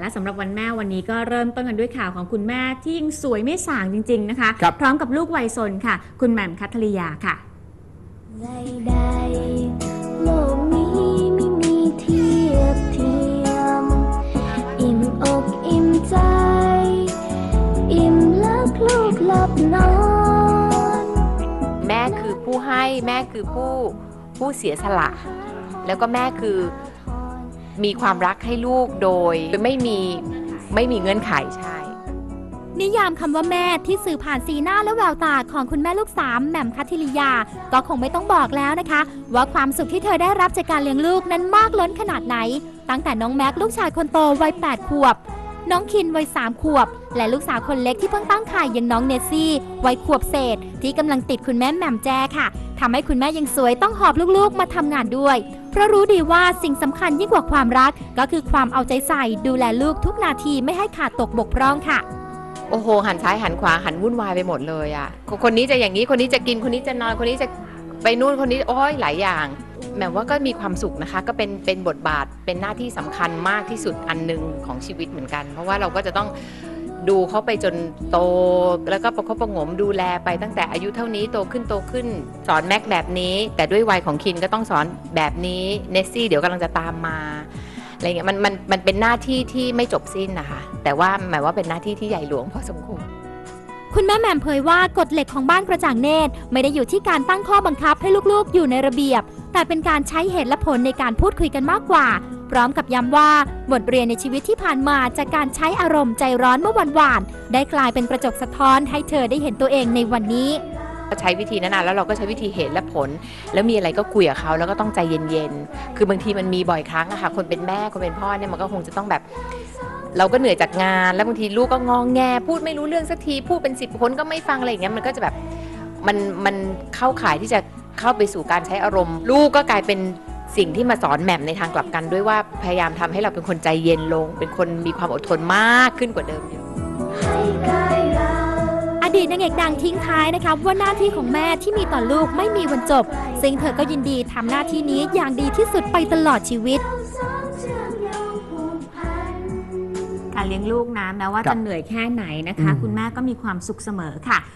และสำหรับวันแม่วันนี้ก็เริ่มต้นกันด้วยข่าวของคุณแม่ที่ยังสวยไม่ส่างจริง ๆ นะคะ ครับ พร้อมกับลูกวัยซนค่ะ คุณแหม่มคัทริยาค่ะ ใดๆโลกนี้ไม่มีเทียบเทียม อิ่มอกอิ่มใจ อิ่มลักลูกหลับนอน แม่คือผู้ให้แม่คือผู้ผู้เสียสละ แล้วก็แม่คือ มีความรักให้ลูกโดยไม่มีไม่มีเงื่อนไขใช่ นิยามคำว่าแม่ที่สื่อผ่านสีหน้าและแววตาของคุณแม่ลูกสามแหม่มคัทธิริยา ก็คงไม่ต้องบอกแล้วนะคะ ว่าความสุขที่เธอได้รับจากการเลี้ยงลูกนั้นมากล้นขนาดไหน ตั้งแต่น้องแม็กลูกชายคนโตวัย 8 ขวบ น้องคินวัย 3 ขวบ และลูกสาวคนเล็กที่เพิ่งตั้งครรภ์อยังน้องเนสซี่วัยขวบเศษ ที่กำลังติดคุณแม่แหม่มแจค่ะทำให้คุณแม่ยังสวยต้องหอบลูกๆมาทำงานด้วย เพราะรู้ดีว่าสิ่งสำคัญยิ่งกว่าความรัก ก็คือความเอาใจใส่ดูแลลูกทุกนาทีไม่ให้ขาดตกบกพร่องค่ะ โอ้โห หันซ้ายหันขวาหันวุ่นวายไปหมดเลยอะคนคนนี้จะอย่างนี้คนนี้จะกินคนนี้จะนอนคนนี้จะไปนู่นคนนี้โอ้ยหลายอย่างแหมว่าก็มีความสุขนะคะ ก็เป็นเป็นบทบาทเป็นหน้าที่สำคัญมากที่สุดอันหนึ่งของชีวิตเหมือนกัน เพราะว่าเราก็จะต้อง ดูเขาไปจนโต แล้วก็ประคบประงมดูแลไปตั้งแต่อายุเท่านี้โตขึ้นโตขึ้น สอนแม็กแบบนี้ แต่ด้วยวัยของคินก็ต้องสอนแบบนี้เนสซี่เดี๋ยวกำลังจะตามมาอะไรเงี้ยมันมันมันเป็นหน้าที่ที่ไม่จบสิ้นนะคะ แต่ว่าหมายว่าเป็นหน้าที่ที่ใหญ่หลวงพอสมควรคุณแม่แหม่มเผยว่ากฎเหล็กของบ้านกระจ่างเนตร ไม่ได้อยู่ที่การตั้งข้อบังคับให้ลูกๆ อยู่ในระเบียบ แต่เป็นการใช้เหตุและผลในการพูดคุยกันมากกว่า พร้อมกับย้ำว่าบทเรียนในชีวิตที่ผ่านมาจากการใช้อารมณ์ใจร้อนเมื่อวันวาน ได้กลายเป็นกระจกสะท้อนให้เธอได้เห็นตัวเองในวันนี้ใช้วิธีนั้นนะแล้วเราก็ใช้วิธีเหตุและผล แล้วมีอะไรก็คุยกับเขาแล้วก็ต้องใจเย็นๆ คือบางทีมันมีบ่อยครั้งอะค่ะ คนเป็นแม่ คนเป็นพ่อเนี่ยมันก็คงจะต้องแบบ เราก็เหนื่อยจากงาน แล้วบางทีลูกก็งองแง พูดไม่รู้เรื่องสักที พูดเป็นสิบคนก็ไม่ฟังอะไรอย่างเงี้ย มันก็จะแบบ มัน มันเข้าข่ายที่จะเข้าไปสู่การใช้อารมณ์ ลูกก็กลายเป็น สิ่งที่มาสอนแหม่มในทางกลับกันด้วยว่าพยายามทำให้เราเป็นคนใจเย็นลง เป็นคนมีความอดทนมากขึ้นกว่าเดิมเยอะให้กายเราอดีตนางเอกดังทิ้งท้ายนะคะว่าหน้าที่ของแม่ที่มีต่อลูกไม่มีวันจบ ซึ่งเธอก็ยินดีทำหน้าที่นี้อย่างดีที่สุดไปตลอดชีวิตสองเชื่อมโยงผูกพันการเลี้ยงลูกนะแม้ว่าครัจะบเหนื่อยแค่ไหนนะคะอืมคุณแม่ก็มีความสุขเสมอค่ะ